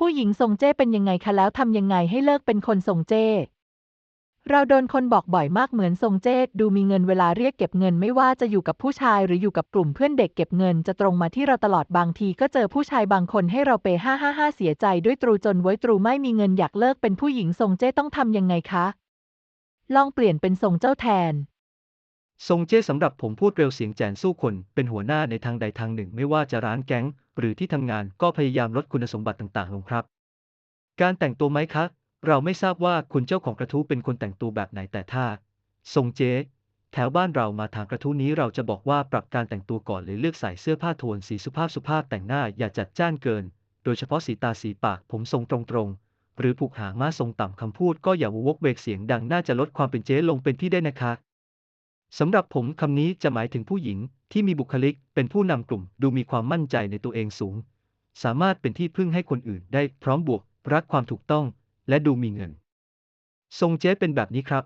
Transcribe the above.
ผู้หญิงทรงเจ้เป็นยังไงคะแล้วทำยังไงให้เลิกเป็นคนทรงเจ้เราโดนคนบอกบ่อยมากเหมือนทรงเจ้ดูมีเงินเวลาเรียกเก็บเงินไม่ว่าจะอยู่กับผู้ชายหรืออยู่กับกลุ่มเพื่อนเด็กเก็บเงินจะตรงมาที่เราตลอดบางทีก็เจอผู้ชายบางคนให้เราเปห้าห้าห้าเสียใจด้วยตรูจนไว้ตรูไม่มีเงินอยากเลิกเป็นผู้หญิงทรงเจ้ต้องทำยังไงคะ ลองเปลี่ยนเป็นทรงเจ้าแทน ทรงเจ้สำหรับผมพูดเร็วเสียงแจนสู้คน เป็นหัวหน้าในทางใดทางหนึ่งไม่ว่าจะร้านแก๊ง หรือที่ทำงานก็พยายามลดคุณสมบัติต่างๆลงครับ การแต่งตัวไหมคะ เราไม่ทราบว่าคุณเจ้าของกระทู้เป็นคนแต่งตัวแบบไหนแต่ถ้า ทรงเจ้แถวบ้านเรามาทางกระทู้นี้เราจะบอกว่าปรับการแต่งตัวก่อนเลยเลือกใส่เสื้อผ้าโทนสีสุภาพสุภาพแต่งหน้าอย่าจัดจ้านเกิน โดยเฉพาะสีตาสีปากผมทรงตรงๆหรือผูกหางม้าทรงต่ำคำพูดก็อย่าวกเวกเสียงดังน่าจะลดความเป็นเจ๊ลงเป็นที่ได้นะคะ สำหรับผมคำนี้จะหมายถึงผู้หญิงที่มีบุคลิกเป็นผู้นำกลุ่มดูมีความมั่นใจในตัวเองสูง สามารถเป็นที่พึ่งให้คนอื่นได้พร้อมบวก รักความถูกต้อง และดูมีเงิน ทรงเจ๊เป็นแบบนี้ครับ